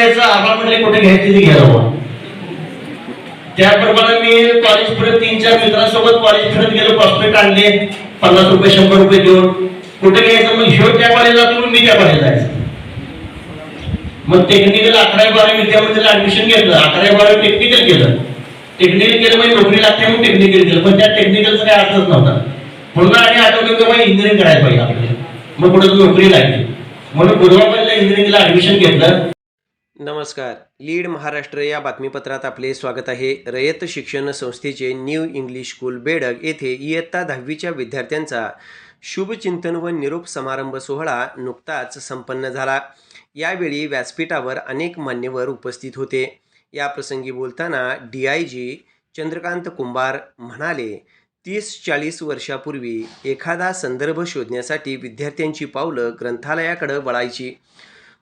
जायचं आम्हाला म्हणले कुठे घ्यायचं तिथे घ्या बाबा त्याप्रमाणे मी कॉलेज पर्यंत तीन चार मित्रांसोबत कॉलेज फिरत गेलो प्रॉस्पेक्ट आणले. पन्नास रुपये शंभर रुपये देऊन. कुठे घ्यायचं? मग ह्यो त्या कॉलेजला तुम्ही मी त्या कॉलेजला जायचं. मग टेक्निकल अकरावी बारावी विद्यामंदिरला ऍडमिशन घेतलं. अकरावी बारावी टेक्निकल केलं. टेक्निकल केलं म्हणजे नोकरी लागते म्हणून टेक्निकल केलं. पण त्या टेक्निकलचा काही अर्थच नव्हता. पुन्हा आणि आठवलं की बाबा इंजिनिअरिंग करायला पाहिजे आपल्याला. मग पुढे नोकरी लागली. म्हणून बुधवारला इंजिनिअरिंगला ऍडमिशन घेतलं. नमस्कार. लीड महाराष्ट्र या बातमीपत्रात आपले स्वागत आहे. रयत शिक्षण संस्थेचे न्यू इंग्लिश स्कूल बेडग येथे इयत्ता दहावीच्या विद्यार्थ्यांचा शुभचिंतन व निरोप समारंभ सोहळा नुकताच संपन्न झाला. यावेळी व्यासपीठावर अनेक मान्यवर उपस्थित होते. या प्रसंगी बोलताना D I G Chandrakant Kumbhar म्हणाले तीस चाळीस वर्षापूर्वी एखादा संदर्भ शोधण्यासाठी विद्यार्थ्यांची पावलं ग्रंथालयाकडं वळायची.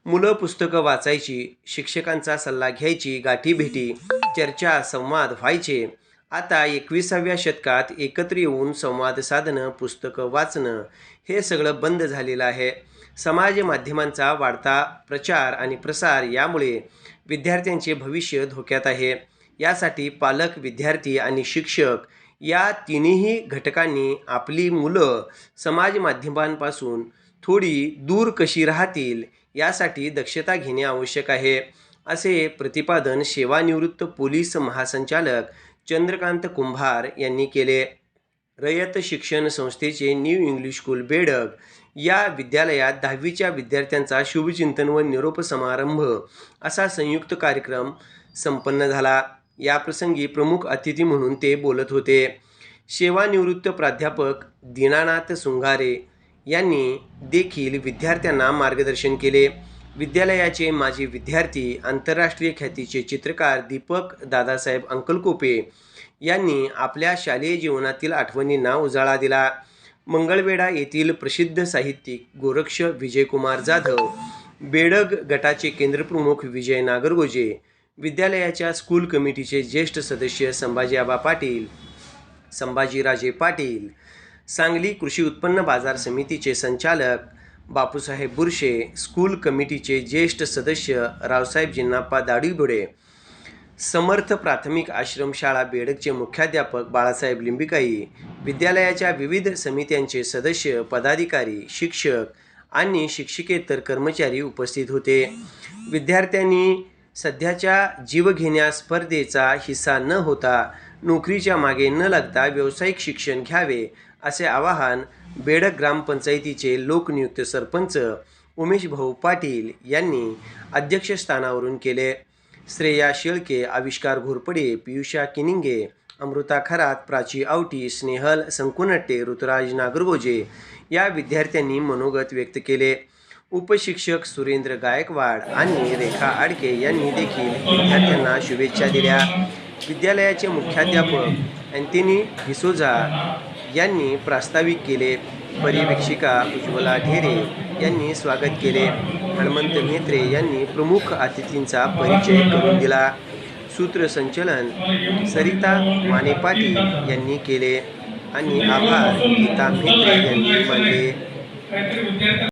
मुलं पुस्तकं वाचायची शिक्षकांचा सल्ला घ्यायची गाठीभेटी चर्चा संवाद व्हायचे. आता एकविसाव्या शतकात एकत्र येऊन संवाद साधणं पुस्तकं वाचणं हे सगळं बंद झालेलं आहे. समाज माध्यमांचा वाढता प्रचार आणि प्रसार यामुळे विद्यार्थ्यांचे भविष्य धोक्यात आहे. यासाठी पालक विद्यार्थी आणि शिक्षक या तिन्ही घटकांनी आपली मुलं समाज माध्यमांपासून थोडी दूर कशी राहतील यासाठी दक्षता घेणे आवश्यक आहे. असे प्रतिपादन सेवानिवृत्त पोलीस महासंचालक चंद्रकांत कुंभार यांनी केले. रयत शिक्षण संस्थेचे न्यू इंग्लिश स्कूल बेडक या विद्यालयात दहावीच्या विद्यार्थ्यांचा शुभचिंतन व निरोप समारंभ असा संयुक्त कार्यक्रम संपन्न झाला. याप्रसंगी प्रमुख अतिथी म्हणून ते बोलत होते. सेवानिवृत्त प्राध्यापक दीनानाथ सुंगारे यांनी देखील विद्यार्थ्यांना मार्गदर्शन केले. विद्यालयाचे माजी विद्यार्थी आंतरराष्ट्रीय ख्यातीचे चित्रकार दीपक दादासाहेब अंकलकोपे यांनी आपल्या शालेय जीवनातील आठवणींना उजाळा दिला. मंगळवेढा येथील प्रसिद्ध साहित्यिक गोरक्ष विजयकुमार जाधव बेडग गटाचे केंद्रप्रमुख विजय नागरगोजे विद्यालयाच्या स्कूल कमिटीचे ज्येष्ठ सदस्य संभाजी आबा पाटील संभाजीराजे पाटील सांगली कृषी उत्पन्न बाजार समितीचे संचालक बापूसाहेब बुरशे स्कूल कमिटीचे ज्येष्ठ सदस्य रावसाहेब जिन्नाप्पा दाडीबुडे समर्थ प्राथमिक आश्रमशाळा बेडकचे मुख्याध्यापक बाळासाहेब लिंबिकाई विद्यालयाच्या विविध समित्यांचे सदस्य पदाधिकारी शिक्षक आणि शिक्षिकेतर कर्मचारी उपस्थित होते. विद्यार्थ्यांनी सध्याच्या जीवघेण्या स्पर्धेचा हिस्सा न होता नोकरीच्या मागे न लागता व्यावसायिक शिक्षण घ्यावे असे आवाहन बेडक ग्रामपंचायतीचे लोकनियुक्त सरपंच उमेश भाऊ पाटील यांनी अध्यक्षस्थानावरून केले. श्रेया शेळके आविष्कार घोरपडे पियुषा किनिंगे अमृता खरात प्राची आवटी स्नेहल संकुनट्टे ऋतुराज नागरगोजे या विद्यार्थ्यांनी मनोगत व्यक्त केले. उपशिक्षक सुरेंद्र गायकवाड आणि रेखा आडके यांनी देखील विद्यार्थ्यांना शुभेच्छा दिल्या. विद्यालयाचे मुख्याध्यापक अँथनी हिसोजा यांनी प्रास्ताविक केले. पर्यवेक्षिका उज्ज्वला ढेरे यांनी स्वागत केले. हनुमंत म्हेत्रे यांनी प्रमुख अतिथींचा परिचय करून दिला. सूत्रसंचलन सरिता माने पाटील यांनी केले आणि आभार गीता म्हेत्रे यांनी मानले.